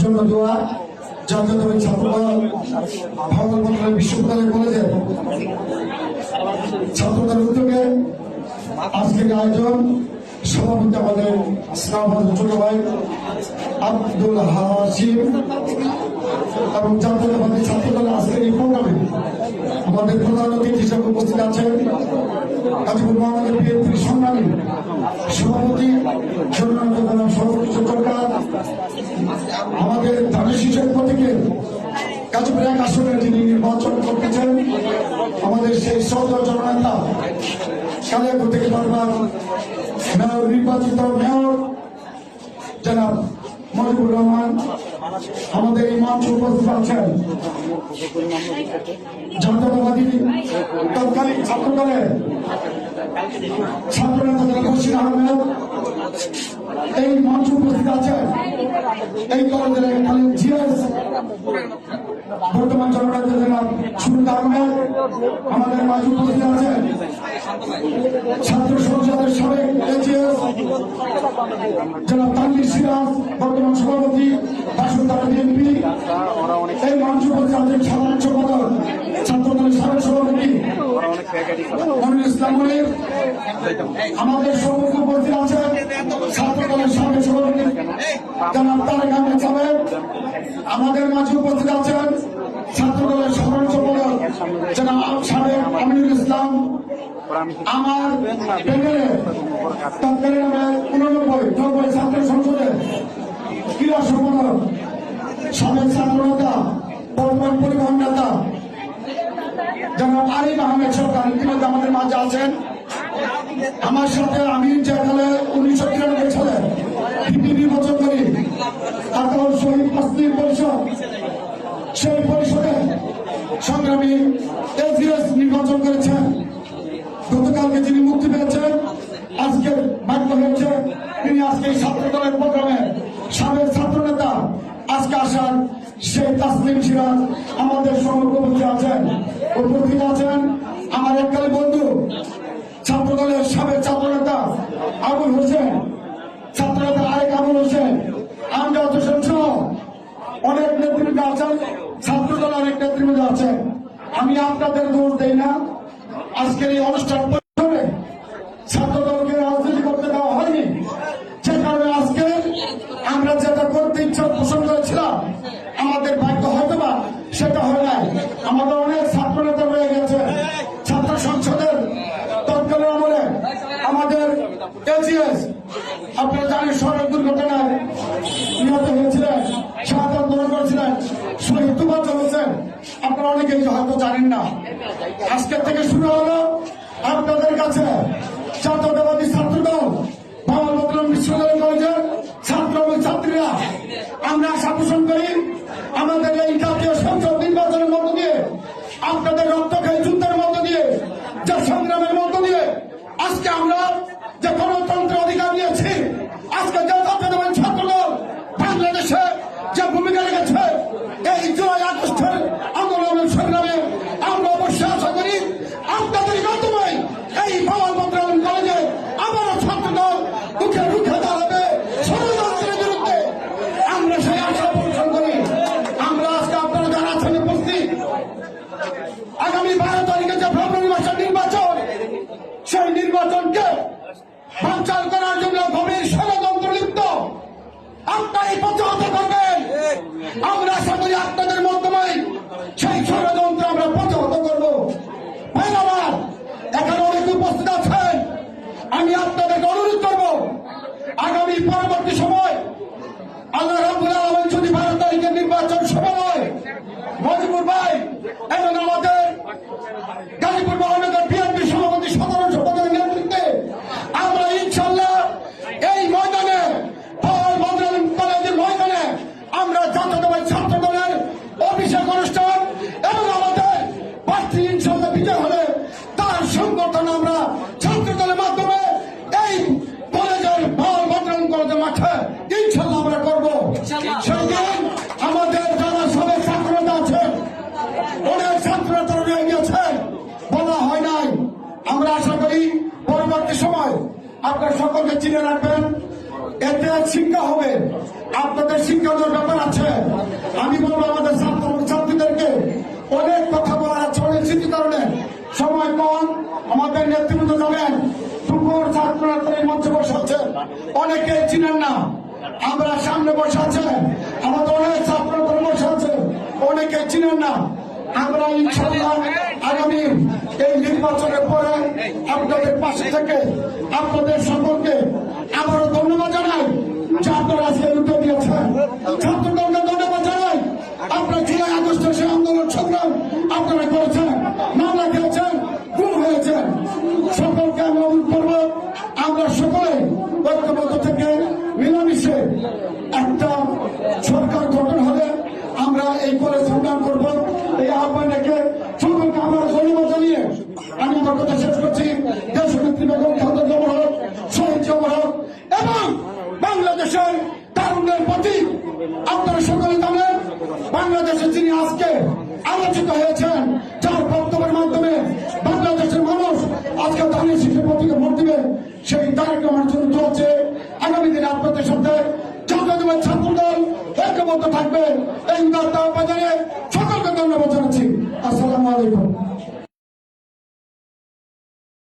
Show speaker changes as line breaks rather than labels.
জন্য আয়োজন, সভাপতি আমাদের স্নেহবাদ ছোট ভাই, আব্দুল হাসিম এবং জাতীয়তাবাদী ছাত্রদল আজকের এই প্রোগ্রামে আমাদের প্রধান অতিথি হিসেবে উপস্থিত আছেন গাজীপুর মহানগর বিএনপির সংগ্রামী সভাপতি সর্বোচ্চ সরকার আমাদের ধানের শীষের প্রতীকে গাজীপুর এক আসনে যিনি নির্বাচন করতেছেন, আমাদের সেই সৌদ জননেতা কালিয়াপুর থেকে বারবার মেয়র, নির্বাচিত মেয়র জনাব মজিবুর রহমান আমাদের এই মঞ্চ উপস্থিত আছেন। জাতীয়তাবাদী তৎকালীন ছাত্রদলের ছাত্রনেতা ছাত্র নেতা জনাব আহমেদ, এই মঞ্চ উপস্থিত আছেন। এই কলেজের বর্তমান জননেতা জনাব সুনীল আহমেদ আমাদের মাঝে উপস্থিত আছেন ছাত্র সংসদের সাবেক জনাব তানভীর সিরাজ, বর্তমান সভাপতি বাসুন্দারা বিএনপি। এই মঞ্চ উপস্থিত আছেন সাধারণ সম্পাদক ছাত্র দলের সাবেক সভাপতি আমাদের সম্মুখে উপস্থিত আছেন ছাত্র দলের সাবেক সভাপতি, জনাব তারেক আহমেদ আমাদের মাঝে উপস্থিত আছেন ছাত্র দলের সাধারণ জনাব সাবেক আমিনুল ইসলাম। আমার তৎকালীন নামে উননব্বই নব্বই ছাত্র সংসদের ক্রীড়া সম্পাদক, সাবেক ছাত্র নেতা, বর্তমান পরিবহন নেতা জনাব আরিফ আহমেদ সরকার ইতিমধ্যে আমাদের মাঝে আছেন। আমার সাথে আমি যেখানে উনিশশো তিরানব্বই সালে ডিপি নির্বাচন করি, তারপর শহীদ মুসলিম পরিষদ, সেই সংগ্রামী এজিএস নির্বাচন করেছেন। গতকালকে যিনি মুক্তি পেয়েছেন, আজকে ভাগ্য হয়েছে। তিনি আজকে এই ছাত্র দলের প্রোগ্রামে সাবেক ছাত্র নেতা আজকে আসার সেই তাসলিম সিরাজ আমাদের সঙ্গে আছেন, উপস্থিত আছেন। আমার এককালে বন্ধু, ছাত্র দলের সাবেক ছাত্র নেতা আবুল হোসেন ছাত্র নেতা আরেক আবুল হোসেন আমজাদ হোসেন সহ অনেক নেতৃবৃন্দ আছেন ছাত্র দল অনেক নেতৃবৃন্দ আছেন আমি আপনাদের দোষ দেই না। আজকের এই অনুষ্ঠান পরিসরে ছাত্র দলকে রাজনীতি করতে দেওয়া হয়নি। সে কারণে আজকে আমরা যেটা করতে ইচ্ছা পোষণ করেছিলাম, আমাদের ভাগ্য হয়তো বা সেটা হয় নাই। আমাদের অনেক ছাত্র নেতা রয়ে গেছে, ছাত্র সংসদের তৎকালীন আমলে। আমাদের এজিএস আপনারা জানেন সড়ক অনেকেই হয়তো জানেন না। আজকের থেকে শুরু হলো আপনাদের কাছে জাতীয়তাবাদী ছাত্রদল বাবা বকরম বিশ্ববিদ্যালয় কলেজের ছাত্র এবং ছাত্রীরা। আমরা আশা পোষণ করি আমাদের এই জাতীয় সংসদ নির্বাচনের মধ্য দিয়ে, আপনাদের রক্তক্ষয়ী যুদ্ধের মধ্য দিয়ে, যে সংগ্রামের মধ্য দিয়ে, আজকে আমরা যে গণতন্ত্র অধিকার নিয়েছি আজকে যে জাতীয়তাবাদী ছাত্রদল বাংলাদেশে যে ভূমিকা রেখেছে এই জুলাই আগস্টের আন্দোলনের সংগ্রামে আমরা অবশ্যই আশা করি আপনাদের মাধ্যমে এই বাবার বদ্রাম কলেজে আবারও ছাত্রদল মুখে রুখে দাঁড়াবে ষড়যন্ত্রের বিরুদ্ধে আমরা সেই আশা পোষণ করি আমরা আজকে আপনারা যারা আছেন উপস্থিত আগামী বারো তারিখে যে ফেব্রুয়ারি মাসের নির্বাচন সেই নির্বাচনকে বাঞ্চাল করার জন্য গভীর ষড়যন্ত্র লিপ্ত। আপনারাই প্রতিহত করবেন আমরা আশা করি আপনাদের মাধ্যমে সেই ষড়যন্ত্র আমরা প্রতিহত করব। আমার এখানে অনেক উপস্থিত আছেন। আমি আপনাদেরকে অনুরোধ করব, আগামী পরবর্তী সময় আল্লাহ ছাত্র দলের মাধ্যমে এই কলেজের পাওয়ার বদলান কলেজের মাঠে ইনশাল্লাহ আমরা করব। সেই দিন আমাদের যারা সবাই ছাত্রতা আছে অনেক ছাত্ররা তারা রয়ে গেছেন বলা হয় নাই। আমরা আশা করি পরবর্তী সময় আপনার সকলকে চিনে রাখবেন। এতে শিক্ষা হবে। আপনাদের শিক্ষার ব্যাপার আছে আমি বলব আমাদের ছাত্র ছাত্রীদেরকে অনেক কথা বলার আছে অনেক স্মৃতি কারণে সময় কম আমাদের নেতৃত্ব জানেন, দুপুর মঞ্চ মঞ্চে বসে আছেন অনেকে চিনেন না, আমরা সামনে বসে আছে আমাদের অনেক ছাত্র বসে আছে অনেকে চিনেন না। আমরা ইনশাল্লাহ আগামী এই নির্বাচনের পরে আপনাদের পাশে থেকে, আপনাদের সকলকে আপনারা সকলে জানেন, বাংলাদেশে যিনি আজকে আলোচিত হয়েছেন, যার বক্তব্যের মাধ্যমে বাংলাদেশের মানুষ আজকে দানের শিশু প্রতীকে ভোট দিবে, সেই তারেক আমার জন্য চলছে আগামী দিনে আপনাদের সাথে জাতীয় ছাত্রদল ঐক্যবদ্ধ থাকবে। এই বার্তা বাজারে সকলকে ধন্যবাদ জানাচ্ছি। আসসালামু আলাইকুম।